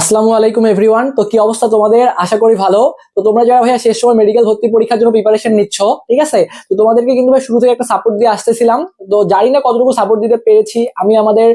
আসসালামু আলাইকুম এভরিওয়ান তো কি অবস্থা তোমাদের? আশা করি ভালো। তো তোমরা যারা ভাইয়া শেষ সময় মেডিকেল ভর্তি পরীক্ষার জন্য প্রিপারেশন নিচ্ছ, ঠিক আছে? তো তোমাদেরকে কিন্তু ভাই শুরু থেকে একটা সাপোর্ট দিয়ে আসতেছিলাম। তো জানি না কতটুকু সাপোর্ট দিতে পেরেছি। আমি আমাদের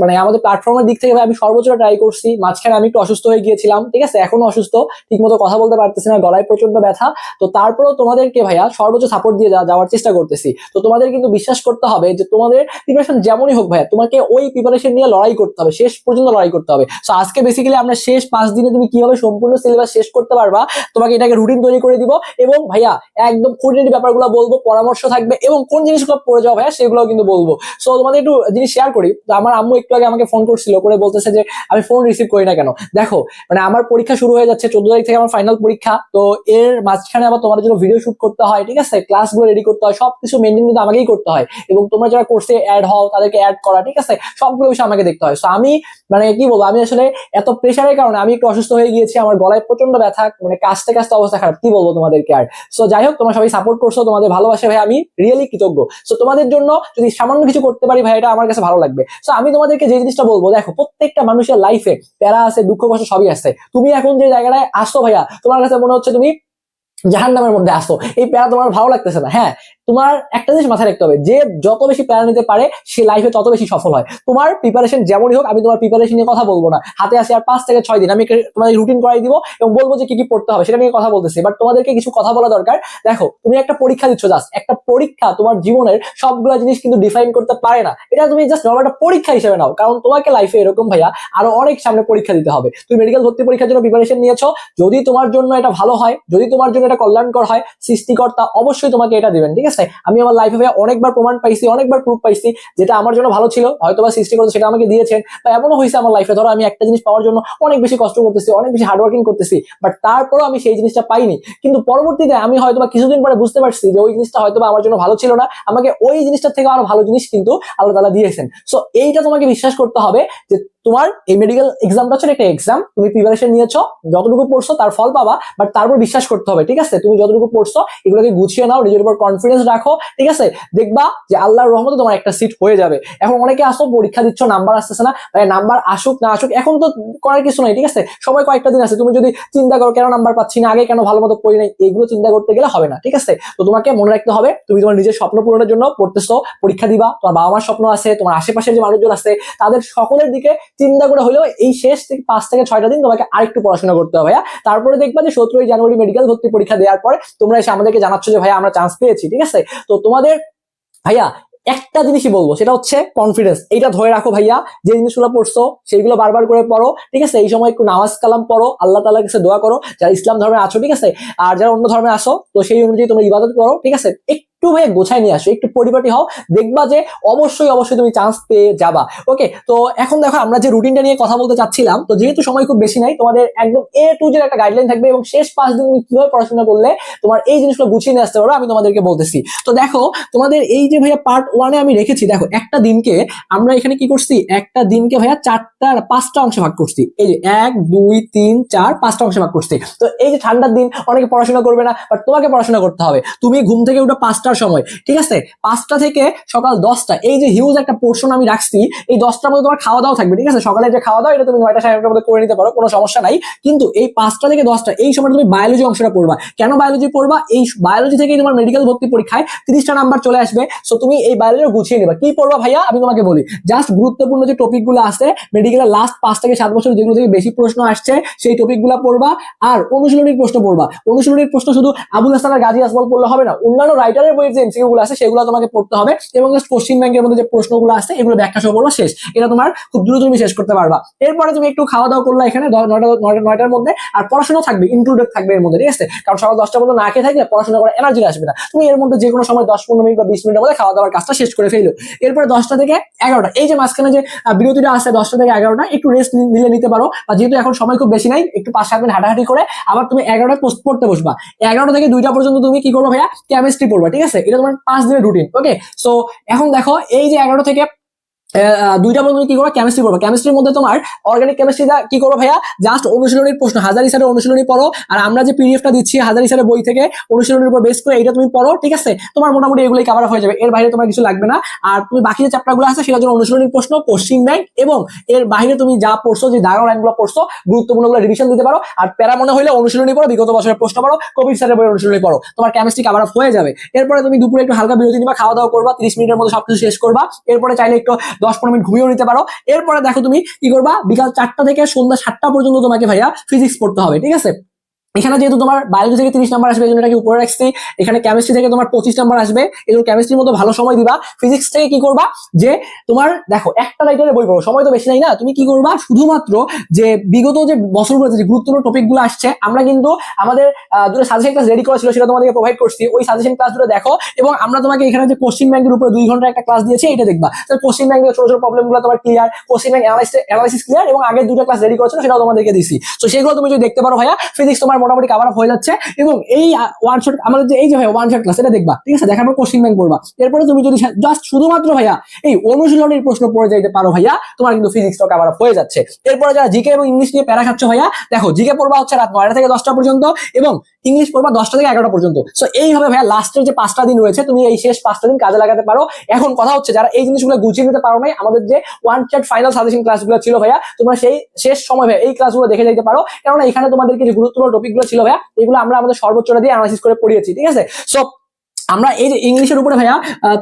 মানে আমাদের প্ল্যাটফর্মের দিক থেকে ভাই আমি সর্বোচ্চ ট্রাই করছি। মাঝখানে আমি একটু অসুস্থ হয়ে গিয়েছিলাম, ঠিক আছে? এখনও অসুস্থ, ঠিকমতো কথা বলতে পারতেছি না, গলায় প্রচণ্ড ব্যথা। তো তারপরেও তোমাদেরকে ভাইয়া সর্বোচ্চ সাপোর্ট দিয়ে যাওয়ার চেষ্টা করতেছি। তো তোমাদের কিন্তু বিশ্বাস করতে হবে যে তোমাদের প্রিপারেশন যেমনই হোক ভাইয়া, তোমাকে ওই প্রিপারেশন নিয়ে লড়াই করতে হবে, শেষ পর্যন্ত লড়াই করতে হবে। তো আজকে বেসিক্যালি আমরা শেষ পাঁচ দিনে তুমি কীভাবে সম্পূর্ণ সিলেবাস শেষ করতে পারবা, তোমাকে এটাকে রুটিন তৈরি করে দিব এবং ভাইয়া, একদম খুঁটিনাটি ব্যাপারগুলো বলব, পরামর্শ থাকবে এবং কোন জিনিসগুলো পড়ে যাও ভাইয়া সেগুলো কিন্তু বলব। সো তোমাদের একটু জিনিস শেয়ার করি, তো আমার আম্মু একটু আগে আমাকে ফোন করছিল, করে বলতেছে যে, আমি ফোন রিসিভ করি না কেন? দেখো মানে আমার পরীক্ষা শুরু হয়ে যাচ্ছে, চোদ্দ তারিখ থেকে আমার ফাইনাল পরীক্ষা, তো এর মাঝখানে আবার তোমাদের জন্য ভিডিও শুট করতে হয়, ঠিক আছে? ক্লাসগুলো রেডি করতে হয়, সবকিছু মেনটেন কিন্তু আমাকেই করতে হয়। এবং তোমরা যারা কোর্সে অ্যাড হও, তাদেরকে অ্যাড করা, ঠিক আছে? সবগুলো বিষয় আমাকে দেখতে হয়। তো আমি মানে কি বলব, আমি আসলে এত প্রেশারের কারণে আমি একটু অসুস্থ হয়ে গিয়েছি, আমার গলায় প্রচণ্ড ব্যথা মানে কাশতে কাশতে অবস্থা খারাপ, কি বলব তোমাদেরকে আর? সো যাই হোক, তোমরা সবাই সাপোর্ট করছ, তোমাদের ভালোবাসে ভাই, আমি রিয়েলি কৃতজ্ঞ। সো তোমাদের জন্য যদি সামান্য কিছু করতে পারি ভাই, এটা আমার কাছে ভালো লাগবে। সো আমি তোমাদেরকে যে জিনিসটা বলব, দেখো, প্রত্যেকটা মানুষের লাইফে প্যারা আছে, দুঃখ কষ্ট সবই আছে। তুমি এখন যে জায়গাটায় আসছো ভাইয়া, তোমার কাছে মনে হচ্ছে তুমি জাহান নামের মধ্যে আসো এই প্যারা তোমার ভালো লাগতেছে না হ্যাঁ? তোমার একটা জিনিস মাথায় রাখতে হবে, যে যত বেশি প্যারা নিতে পারে, সে লাইফে তত বেশি সফল হয়। তোমার প্রিপারেশন যেমনই হোক, আমি তোমার প্রিপারেশন নিয়ে কথা বলব না। হাতে আসে আর পাঁচ থেকে ছয় দিন, আমি তোমাদের রুটিন করাই দিব এবং বলব যে কি কি পড়তে হবে, সেটা নিয়ে কথা বলতেছি। বাট তোমাদেরকে কিছু কথা বলা দরকার। দেখো, তুমি একটা পরীক্ষা দিচ্ছ জাস্ট একটা পরীক্ষা তোমার জীবনের সবগুলো জিনিস কিন্তু ডিফাইন করতে পারে না। এটা তুমি জাস্ট নর্মাল একটা পরীক্ষা হিসেবে নাও। কারণ তোমাকে লাইফে এরকম ভাইয়া আরও অনেক সামনে পরীক্ষা দিতে হবে। তুমি মেডিকেল ভর্তি পরীক্ষার জন্য প্রিপারেশন নিয়েছো। যদি তোমার জন্য এটা ভালো হয়, যদি তোমার জন্য এটা কল্যাণকর হয়, সৃষ্টিকর্তা অবশ্যই তোমাকে এটা দিবেন, ঠিক আছে? আমি আমার লাইফে ভাই অনেকবার প্রমাণ পাইছি, অনেকবার প্রুফ পাইছি যেটা আমার জন্য ভালো ছিল হয়তো বা সৃষ্টিকর্তা সেটা আমাকে দিয়েছেন। বা এমনও হয়েছে আমার লাইফে ধরো আমি একটা জিনিস পাওয়ার জন্য অনেক বেশি কষ্ট করতেছি, অনেক বেশি হার্ডওয়ার্কিং করতেছি বাট তারপরও আমি সেই জিনিসটা পাইনি। কিন্তু পরবর্তীতে আমি হয়তো বা কিছুদিন পরে বুঝতে পারছি যে ওই জিনিসটা হয়তো বা আমার জন্য ভালো ছিল না। আমাকে ওই জিনিসটার থেকে আরও ভালো জিনিস কিন্তু আল্লাহ তালা দিয়েছেন। সো এইটা তোমাকে বিশ্বাস করতে হবে যে তোমার এই মেডিকেল এক্সামটা হচ্ছে একটা এক্সাম তুমি প্রিপারেশন নিয়েছো, যতটুকু পড়ছো তার ফল পাবা বাট তারপর বিশ্বাস করতে হবে, ঠিক আছে? তুমি যতটুকু পড়ছো, এগুলোকে গুছিয়ে নাও, নিজের উপর কনফিডেন্স রাখো, ঠিক আছে? দেখবা যে আল্লাহর রহমতে তোমার একটা সিট হয়ে যাবে। এখন অনেকে আসো, পরীক্ষা দিচ্ছ নাম্বার আসতেছে না নাম্বার আসুক, না আসুক, এখন তো করার কিছু নাই, ঠিক আছে? সময় কয়েকটা দিন আছে, তুমি যদি চিন্তা করো কেন নাম্বার পাচ্ছি না, আগে কেন ভালো মতো পড়ি নাই এগুলো চিন্তা করতে গেলে হবে না, ঠিক আছে? তো তোমাকে মনে রাখতে হবে, তুমি তোমার নিজের স্বপ্ন পূরণের জন্য পড়তেছো, পরীক্ষা দিবা, তোমার বাবা মার স্বপ্ন আছে, তোমার আশেপাশের যে মানুষজন আছে, তাদের সকলের দিকে চিন্তা করে হলেও এই শেষ থেকে পাঁচ থেকে ছয়টা দিন তোমাকে আরেকটু পড়াশোনা করতে হবে ভাইয়া তারপরে দেখবা যে সতেরোই জানুয়ারি মেডিকেল ভর্তি পরীক্ষা দেওয়ার পর তোমরা এসে আমাদেরকে জানাচ্ছ যে, ভাইয়া, আমরা চান্স পেয়েছি ঠিক আছে? তো তোমাদের, ভাইয়া, একটা জিনিসই বলব, সেটা হচ্ছে কনফিডেন্স এইটা ধরে রাখো, ভাইয়া, যে জিনিসগুলো পড়ছো, সেইগুলো বারবার করে পড়ো, ঠিক আছে? এই সময় একটু নামাজ কালাম পড়ো, আল্লাহ তালার কাছে দোয়া করো, যারা ইসলাম ধর্মে আছো, ঠিক আছে? আর যারা অন্য ধর্মে আসো তো সেই অনুযায়ী তোমরা ইবাদত করো, ঠিক আছে? একটু ভাইয়া গোছায় নিয়ে আসো, একটু পরিপাটি হও, দেখবা যে অবশ্যই অবশ্যই তুমি চান্স পেয়ে যাবা। ওকে তো এখন দেখো আমরা যে রুটিনটা নিয়ে কথা বলতে চাচ্ছিলাম, তো যেহেতু সময় খুব বেশি নাই, তোমাদের একদম এ টু জের একটা গাইডলাইন থাকবে এবং শেষ পাঁচ দিন তুমি কীভাবে পড়াশোনা করলে তোমার এই জিনিসগুলো গুছিয়ে নিয়ে আসতে পারো, আমি তোমাদেরকে বলতেছি। তো দেখো, তোমাদের এই যে ভাইয়া পার্ট ওয়ানে আমি রেখেছি, দেখো, একটা দিনকে আমরা এখানে কি করছি? একটা দিনকে ভাইয়া চারটা, পাঁচটা অংশে ভাগ করছি। এই যে এক, দুই, তিন, চার, পাঁচটা অংশে ভাগ করছি। তো এই যে ঠান্ডার দিন, অনেকে পড়াশোনা করবে না বাট তোমাকে পড়াশোনা করতে হবে। তুমি ঘুম থেকে উঠে পাঁচটার সময়, ঠিক আছে? পাঁচটা থেকে সকাল দশটা, এই যে হিউজ একটা পোর্শন আমি রাখছি, এই দশটার মধ্যে তোমার খাওয়া দাওয়া থাকবে, ঠিক আছে? সকালে যে খাওয়া দাওয়া এটা তুমি নয়টা সাড়ে নয়টার মধ্যে করে নিতে পারো, কোনো সমস্যা নাই। কিন্তু এই পাঁচটা থেকে দশটা, এই সময় তুমি বায়োলজি অংশটা পড়বা। কেন বায়োলজি পড়বা? এই বায়োলজি থেকেই তোমার মেডিকেল ভর্তি পরীক্ষায় তিরিশটা নাম্বার চলে আসবে। সো তুমি এই বায়োলজি গুছিয়ে নেবা। কি পড়বা ভাইয়া? আমি তোমাকে বলি জাস্ট গুরুত্বপূর্ণ যে টপিকগুলো আছে মেডিকেলের লাস্ট পাঁচ থেকে সাত বছর যেগুলো থেকে বেশি প্রশ্ন আসছে, সেই টপিকগুলা পড়বা। আর অনুশীলনীর প্রশ্ন পড়বা। অনুশীলনীর প্রশ্ন শুধু আবুল হাসান আর গাজী আসমাল পড়লে হবে না, অন্যান্য রাইটারের বইয়ের যে এমসিকিউ গুলো আছে, সেগুলো তোমাকে পড়তে হবে এবং কোশ্চিন ব্যাংকের মধ্যে যে প্রশ্নগুলো আছে, এগুলো ব্যাখ্যা সহ পড়বা, শেষ। এটা তোমার খুব দ্রুত তুমি শেষ করতে পারবা। এরপরে তুমি একটু খাওয়া দাওয়া করলা এখানে নয়টা, নয়টা- নয়টার মধ্যে, আর পড়াশোনা থাকবে ইনক্লুডেড থাকবে এর মধ্যে, ঠিক আছে? কারণ সকাল দশটার মধ্যে না খেয়ে থাকলে পড়াশোনা করার এনার্জি আসবে না। তুমি এর মধ্যে যে কোনো সময় দশ, পনেরো মিনিট বা বিশ মিনিটের মধ্যে খাওয়া দাওয়ার কাজটা শেষ করে ফেলো। এরপরে দশটা থেকে এগারোটা। এই যে মাঝখানে যে বিরতিটা আছে দশটা থেকে এগারোটা, একটু রেস্ট নিলে নিতে পারো। বা যেহেতু এখন সময় খুব বেশি নাই, একটু পাঁচ, সাত মিনিট হাঁটাহাঁটি করে, আবার তুমি এগারোটায় পড়তে বসবা। এগারোটা থেকে দুইটা পর্যন্ত তুমি কি করব ভাইয়া? কেমিস্ট্রি পড়বা, ঠিক আছে? এটা তোমার পাঁচ দিনের রুটিন ওকে সো এখন দেখো এই যে এগারো থেকে দুইটা মধ্যে কি করবে? কেমিস্ট্রি পড়বে কেমিস্ট্রির মধ্যে তোমার অর্গানিক কেমিস্ট্রিটা কি করব ভাইয়া? জাস্ট অনুশীলনীর প্রশ্ন। হাজার হিসাবে অনুশীলনী পড়ো। আর আমরা যে পিডিএফটা দিচ্ছি, হাজার হিসাবে বই থেকে অনুশীলনীর উপর বেস করে এটা তুমি পড়ো, ঠিক আছে? তোমার মোটামুটি এগুলোই কভার হয়ে যাবে। এর বাইরে তোমার কিছু লাগবে না। আর তুমি বাকি যে চ্যাপ্টারগুলো আছে, সেটার জন্য অনুশীলনীর প্রশ্ন কোশ্চিন ব্যাংক এবং এর বাইরে তুমি যা পড়ছো, যে ডায়গ্রাম লাইনগুলো পড়ছো, গুরুত্বপূর্ণ রিভিশন দিতে পারো। আর প্যারা মনে হলে অনুশীলনী পড়ো, বিগত বছরের প্রশ্ন পড়ো কোভিড স্যারের বই অনুশীলনী পড়ো। তোমার কেমিস্ট্রি কভার হয়ে যাবে। এরপরে তুমি দুপুরে একটু হালকা বিরতি নিবা খাওয়া দাওয়া করবা, তিরিশ মিনিটের মধ্যে সবকিছু শেষ করবা। এরপরে চাইলে একটু দশ পনেরো মিনিট ঘুমিয়েও নিতে পারো। এরপরে দেখো তুমি কি করবা? বিকাল চারটা থেকে সন্ধ্যা সাতটা পর্যন্ত তোমাকে ভাইয়া ফিজিক্স পড়তে হবে, ঠিক আছে? এখানে যেহেতু তোমার বায়োলজি থেকে তিরিশ নাম্বার আসবে, এই জন্য এটাকে উপরে রাখছি। এখানে কেমিস্ট্রি থেকে তোমার পঁচিশ নাম্বার আসবে। এই জন্য কেমিস্ট্রির মধ্যে ভালো সময় দিবা। ফিজিক্স থেকে কি করবা? যে তোমার, দেখো, একটা রাইটারের বই পড়ো, সময় তো বেশি নাই না? তুমি কি করবা? শুধুমাত্র যে বিগত যে বছরগুলোতে যে গুরুত্বপূর্ণ টপিকগুলো আসছে, আমরা কিন্তু আমাদের দুটো সাজেশন ক্লাস রেডি করা ছিল, সেটা তোমাদেরকে প্রোভাইড করছি। ওই সাজেশন ক্লাস দুটো দেখো, এবং আমরা তোমাকে এখানে যে কোশ্চিন ব্যাংকের উপরে দুই ঘণ্টা একটা ক্লাস দিয়েছি, এটা দেখবা। কোশ্চিন ব্যাংকের ছোট ছোট প্রবলেমগুলো তোমার clear question bank analysis clear এবং আগের দুটো ক্লাস রেডি করেছিল সেটাও তোমাদেরকে দিছি। তো সেগুলো তুমি যদি দেখতে পারো ভাইয়া ফিজিক্স তোমার মোটামুটি কাভার হয়ে যাচ্ছে এবং এই ওয়ান শট আমাদের যে এই যে ওয়ান শট ক্লাস এটা দেখবা, ঠিক আছে? দেখার পর কোশ্চিন ব্যাংক পড়বা। এরপরে তুমি যদি জাস্ট শুধুমাত্র ভাইয়া এই অনুশীলনের প্রশ্ন পড়ে যাইতে পারো ভাইয়া, তোমার কিন্তু ফিজিক্সটা কাভার হয়ে যাচ্ছে। এরপরে যারা জিকে এবং ইংলিশ নিয়ে প্যারা খাচ্ছ ভাইয়া, দেখো জিকে পড়বা হচ্ছে রাত নয়টা থেকে দশটা পর্যন্ত এবং ইংলিশ পড়বা দশটা থেকে এগারোটা পর্যন্ত। সো এইভাবে ভাইয়া লাস্টের যে পাঁচটা দিন রয়েছে, তুমি এই শেষ পাঁচটা দিন কাজে লাগাতে পারো। এখন কথা হচ্ছে, যারা এই জিনিসগুলো গুছিয়ে নিতে পারো নাই, আমাদের যে ওয়ান চ্যাট ফাইনাল সাজেশন ক্লাসগুলো ছিল ভাইয়া, তোমরা সেই শেষ সময় ভাইয়া এই ক্লাসগুলো দেখে যেতে পারো। কেননা এখানে তোমাদেরকে যে গুরুত্বপূর্ণ টপিকগুলো ছিল ভাইয়া, এগুলো আমরা আমাদের সর্বোচ্চটা দিয়ে অ্যানালাইসিস করে পড়িয়েছি, ঠিক আছে? সো আমরা এই যে ইংলিশের উপরে ভাইয়া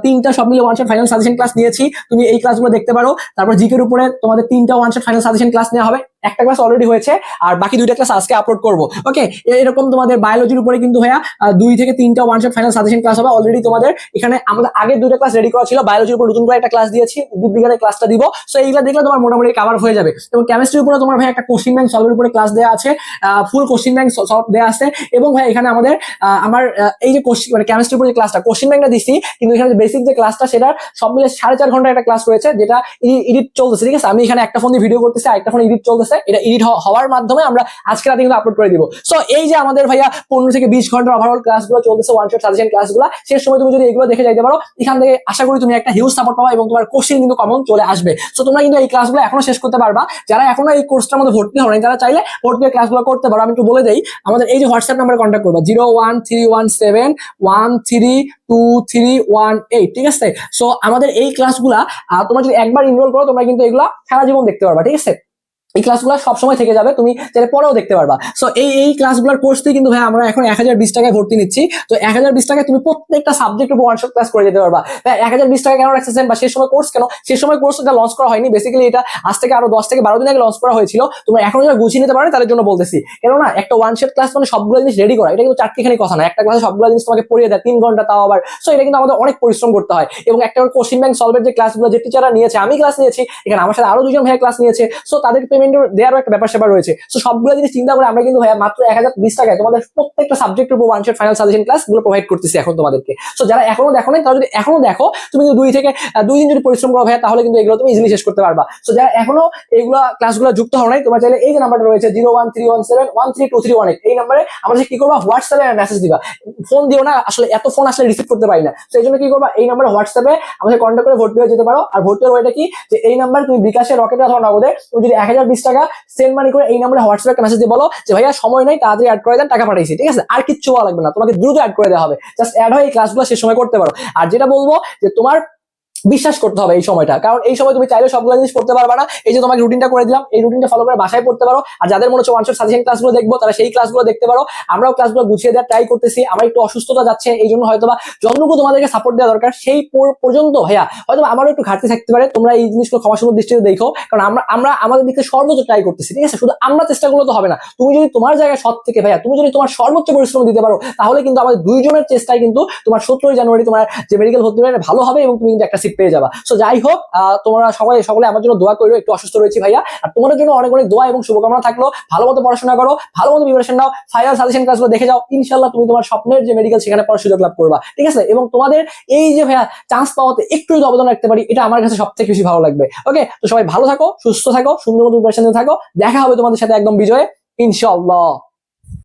তিনটা সব মিলে one shot final suggestion class নিয়েছি, তুমি এই ক্লাসগুলো দেখতে পারো, তারপর জিকের উপরে তোমাদের তিনটা one shot final suggestion class নেওয়া হবে। একটা ক্লাস অলরেডি হয়েছে, আর বাকি দুইটা ক্লাস আজকে আপলোড করব। ওকে এরকম তোমাদের বায়োলজির উপরে কিন্তু ভাইয়া দুই থেকে তিনটা one shot final suggestion class হবে অলরেডি তোমাদের। এখানে আমাদের আগে দুইটা ক্লাস রেডি করা ছিল বায়োলজির উপর নতুন করে একটা ক্লাস দিয়েছি, বিজ্ঞানের ক্লাসটা দিব। সো এইগুলো দেখলে তোমার মোটামুটি কাভার হয়ে যাবে। এবং কেমিস্ট্রির উপরে তোমার ভাই একটা কোশ্চিন ব্যাংক সলভের উপরে ক্লাস দেওয়া আছে ফুল কোশ্চিন ব্যাংক সলভ দেওয়া আছে। এবং ভাই এখানে আমাদের আমার এই যে কোশ্চিন মানে কেমিস্ট্রির উপরে ক্লাসটা কোশ্চিন ব্যাংকটা দিচ্ছি কিন্তু এখানে বেসিক যে ক্লাসটা সেটা সব মিলে সাড়ে চার ঘণ্টা একটা ক্লাস রয়েছে, যেটা এডিট চলতেছে, ঠিক আছে? আমি এখানে একটা ফোন দিয়ে ভিডিও করতেছি আর একটা ফোন এডিট চলতেছে এটা এডিট হওয়ার মাধ্যমে আমরা আজকে রাতে কিন্তু আপলোড করে দিব। সো এই যে আমাদের ভাইয়া পনেরো থেকে বিশ ঘণ্টার ওভারঅল ক্লাসগুলো চলতেছে ওয়ান শট সাজেশন ক্লাসগুলো শেষ সময় তুমি যদি এগুলো দেখে যাইতে পারো, এখান থেকে আশা করি তুমি একটা হিউজ সাপোর্ট পাবা এবং তোমার কোশ্চিন কিন্তু কমন চলে আসবে। সো তোমরা কিন্তু এই ক্লাসগুলো এখনও শেষ করতে পারবা। যারা এখনও এই কোর্সটার মধ্যে ভর্তি হন যারা চাইলে ভর্তি ক্লাসগুলো করতে পারো। আমি একটু বলে দেই, আমাদের এই যে হোয়াটসঅ্যাপ নাম্বারে কন্ট্যাক্ট করবা zero one three one seven one three two three one eight ঠিক আছে? সো আমাদের এই ক্লাসগুলা তোমরা যদি একবার ইনরোল করো, তোমরা কিন্তু এগুলা সারা জীবন দেখতে পারবা, ঠিক আছে? এই ক্লাসগুলো সবসময় থেকে যাবে, তুমি চাইলে পরেও দেখতে পারবা। সো এই এই ক্লাসগুলোর কোর্স দিয়ে কিন্তু ভাই আমরা এখন এক হাজার বিশ টাকায় ভর্তি নিচ্ছি। তো এক হাজার বিশ টাকায় তুমি প্রত্যেকটা সাবজেক্ট উপর ওয়ান শট ক্লাস করে যেতে পারবা। এক হাজার বিশ টাকা কেন রাখতেছেন বা সেই সময় কোর্স কেন? সেই সময় কোর্স এটা লঞ্চ করা হয়নি। বেসিক্যালি এটা আজ থেকে আরও দশ থেকে বারো দিন আগে লঞ্চ করা হয়েছিল। তোমরা এখনও যারা গুছিয়ে নিতে পারো, তাদের জন্য বলতেছি। কেননা একটা ওয়ান শট ক্লাস মানে সবগুলো জিনিস রেডি করা, এটা কিন্তু চারটিখানি কথা না। একটা ক্লাসে সবগুলো জিনিস তোমাকে পড়িয়ে দেয়, তিন ঘণ্টা তাও আবার। সো এটা কিন্তু আমাদের অনেক পরিশ্রম করতে হয়। এবং একটা কোশ্চিন ব্যাংক সলভের যে ক্লাসগুলো যে টিচাররা নিয়েছে, আমি ক্লাস নিয়েছি। এখানে আমার সাথে আরও দুজন ভাইয়া ক্লাস নিয়েছে। সো তাদের পেমেন্ট দেওয়ারও একটা ব্যাপার স্যাপার রয়েছে। সো সবগুলো জিনিস চিন্তা করে আমরা কিন্তু ভাইয়া মাত্র এক হাজার বিশ টাকায় তোমাদের প্রত্যেকটা সাবজেক্টের উপর ওয়ান শট ফাইনাল সাজেশন ক্লাসগুলো প্রোভাইড করতেছি এখন তোমাদেরকে। সো যারা এখনও দেখো নাই, তারা যদি এখনও দেখো, তুমি কিন্তু দুই থেকে দুই দিন যদি পরিশ্রম করো ভাইয়া, তাহলে কিন্তু এগুলো তুমি ইজিলি শেষ করতে পারবা। সো যারা এখনও এইগুলো ক্লাসগুলো যুক্ত হও নাই, তোমরা চাইলে এই যে নাম্বারটা রয়েছে zero one three one seven one three two three one eight এই নাম্বারে আমাদের কি করবা? হোয়াটসঅ্যাপে মেসেজ দিবা। ফোন দিও না, আসলে এত ফোন আসলে রিসিভ করতে পারি না। এই জন্য কি করবা? এই নাম্বারে হোয়াটসঅ্যাপে আমাদের কন্ট্যাক্ট করে ভর্তি হয়ে যেতে পারো। আর ভর্তি হওয়ার ওইটা কি? যে এই নাম্বার তুমি বিকাশে রকেটে অথবা নগদে তুমি যদি এক হাজার বিশ টাকা সেন্ড মানি করে এই নাম্বারে হোয়াটসঅ্যাপ একটা মেসেজ দিয়ে বলো যে, ভাইয়া, সময় নাই, তাড়াতাড়ি অ্যাড করে দেন, টাকা পাঠাইছি ঠিক আছে? আর কিচ্ছু বলা লাগবে না, তোমাকে দ্রুত অ্যাড করে দেওয়া হবে। জাস্ট অ্যাড হয়ে এই ক্লাসগুলো সে সময় করতে পারো। আর যেটা বলব যে, তোমার বিশ্বাস করতে হবে এই সময়টা। কারণ এই সময় তুমি চাইলে সবগুলো জিনিস পড়তে পারবে না। এই যে তোমাকে রুটিনটা করে দিলাম, এই রুটিনটা ফলো করে বাসায় পড়তে পারো। আর যাদের মনে হচ্ছে ওয়ান শট সাজেশন ক্লাসগুলো দেখব, তারা সেই ক্লাসগুলো দেখতে পারো। আমরাও ক্লাসগুলো গুছিয়ে দেওয়ার ট্রাই করতেছি। আমার একটু অসুস্থতা যাচ্ছে, এই জন্য হয়তো বা যতটুকু তোমাদেরকে সাপোর্ট দেওয়া দরকার, সেই পর্যন্ত ভাইয়া হয়তো আমারও একটু ঘাটতি থাকতে পারে। তোমরা এই জিনিসগুলো ক্ষমাসুন্দর দৃষ্টিতে দেখো। কারণ আমরা আমরা আমাদের দিকে সর্বোচ্চ ট্রাই করতেছি। ঠিক আছে? শুধু আমরা চেষ্টা করলে তো হবে না। তুমি যদি তোমার জায়গায় সৎ থেকে ভাইয়া, তুমি যদি তোমার সর্বোচ্চ পরিশ্রম দিতে পারো, তাহলে কিন্তু আমাদের দুইজনের চেষ্টায় কিন্তু তোমার সতেরোই জানুয়ারি তোমার যে মেডিকেল ভর্তি ভালো হবে এবং তুমি কিন্তু একটা সিট পেয়ে যাবা। সো যাই হোক তোমরা সবাই সকলে আমার জন্য দোয়া করো, একটু অসুস্থ রয়েছি ভাইয়া। আর তোমাদের জন্য অনেক অনেক দোয়া এবং শুভকামনা থাকল। ভালো মতো পড়াশোনা করো, ভালো মতো প্রিপারেশন নাও। ফাইনাল সাজেশন ক্লাসগুলো দেখে যাও। ইনশাল্লাহ তুমি তোমার স্বপ্নের যে মেডিকেল সেখানে পড়ার সুযোগ লাভ করবা। ঠিক আছে? এবং তোমাদের এই যে ভাইয়া চান্স পাওয়াতে একটু যদি অবদান রাখতে পারি, এটা আমার কাছে সব থেকে বেশি ভালো লাগবে। ওকে তো সবাই ভালো থাকো, সুস্থ থাকো, সুন্দর মতো প্রিপারেশন থাকো। দেখা হবে তোমাদের সাথে একদম বিজয়ে। ইনশাআল্লাহ।